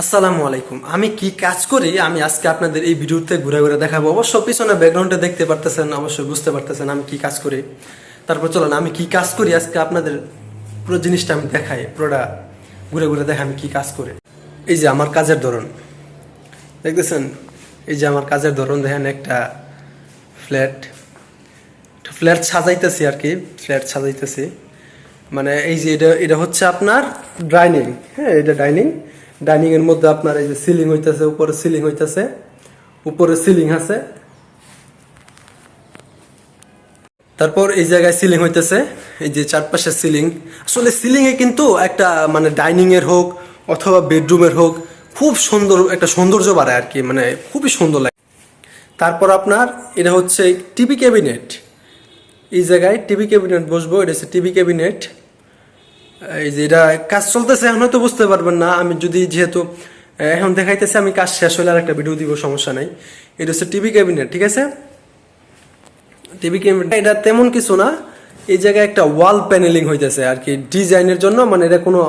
আসসালামু আলাইকুম। আমি কি কাজ করি? আমি আজকে আপনাদের এই ভিডিওতে ঘুরে ঘুরে দেখাবো। অবশ্য পিছনে ব্যাকগ্রাউন্ডে দেখতে পারতেছেন অবশ্যই বুঝতে পারতেছেন আমি কি কাজ করি। তারপর চলুন, আমি কি কাজ করি আজকে আপনাদের পুরো জিনিসটা আমি দেখাই, পুরোটা ঘুরে ঘুরে দেখাই আমি কি কাজ করি। এই যে আমার কাজের ধরন। দেখতেছেন? এই যে আমার কাজের ধরন, দেখেন একটা ফ্ল্যাট ফ্ল্যাট সাজাইতেছি আর কি ফ্ল্যাট সাজাইতেছি। মানে এই যে এটা এটা হচ্ছে আপনার ডাইনিং হ্যাঁ এটা ডাইনিং ডাইনিং এর মধ্যে আপনার এই যে সিলিং হইতেছে, উপরে সিলিং হইতেছে, উপরে সিলিং আছে। তারপর এই জায়গায় সিলিং হইতেছে, এই যে চারপাশে সিলিং। আসলে সিলিং এ কিন্তু একটা মানে ডাইনিং এর হোক অথবা বেডরুমের হোক, খুব সুন্দর একটা সৌন্দর্য বাড়ায় আর কি মানে খুবই সুন্দর লাগে। তারপর আপনার এটা হচ্ছে টিভি ক্যাবিনেট। এই জায়গায় টিভি ক্যাবিনেট বসবো, এটা হচ্ছে টিভি ক্যাবিনেট। এই যে এটা কাজ চলতেছে, এখন হয়তো বুঝতে পারবেন না। আমি যদি যেহেতু এখন দেখাইতেছে, আমি কাজ শেষ হলে আর একটা ভিডিও দিব, সমস্যা নাই। এটা হচ্ছে টিভি ক্যাবিনেট, ঠিক আছে? টিভি ক্যাবিনেট, এটা তেমন কিছু না। এই জায়গায় একটা ওয়াল প্যানেলিং হইতেছে আর কি, ডিজাইনের জন্য। মানে এটা কোনো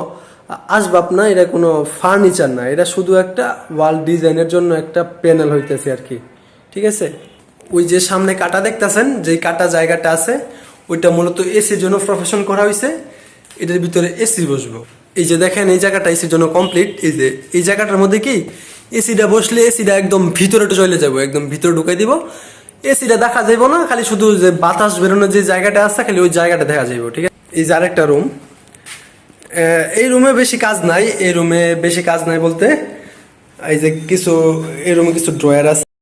আসবাব না, এটা কোনো ফার্নিচার না। এটা শুধু একটা ওয়াল ডিজাইনের জন্য একটা প্যানেল হইতেছে আর কি, ঠিক আছে? ওই যে সামনে কাটা দেখতেছেন যে কাটা জায়গাটা আছে, ওইটা মূলত এসির জন্য প্রফেশন করা হয়েছে এটার ভিতরে এসি বসবো। এই যে দেখেন, এই জায়গাটা এসির জন্য কমপ্লিট এই যে, এই জায়গাটার মধ্যে কি? এসিটা বসলে এসিটা একদম ভিতরে চলে যাব, একদম ভিতরে ঢুকাই দিব। এসিটা দেখা যাইবো না, খালি শুধু যে বাতাস বেরোনোর যে জায়গাটা আছে, খালি ওই জায়গাটা দেখা যাইবো, ঠিক আছে? এই যে আরেকটা রুম এই রুমে বেশি কাজ নাই, এই রুমে বেশি কাজ নাই বলতে। এই যে কিছু, এই রুমে কিছু ড্রয়ার আছে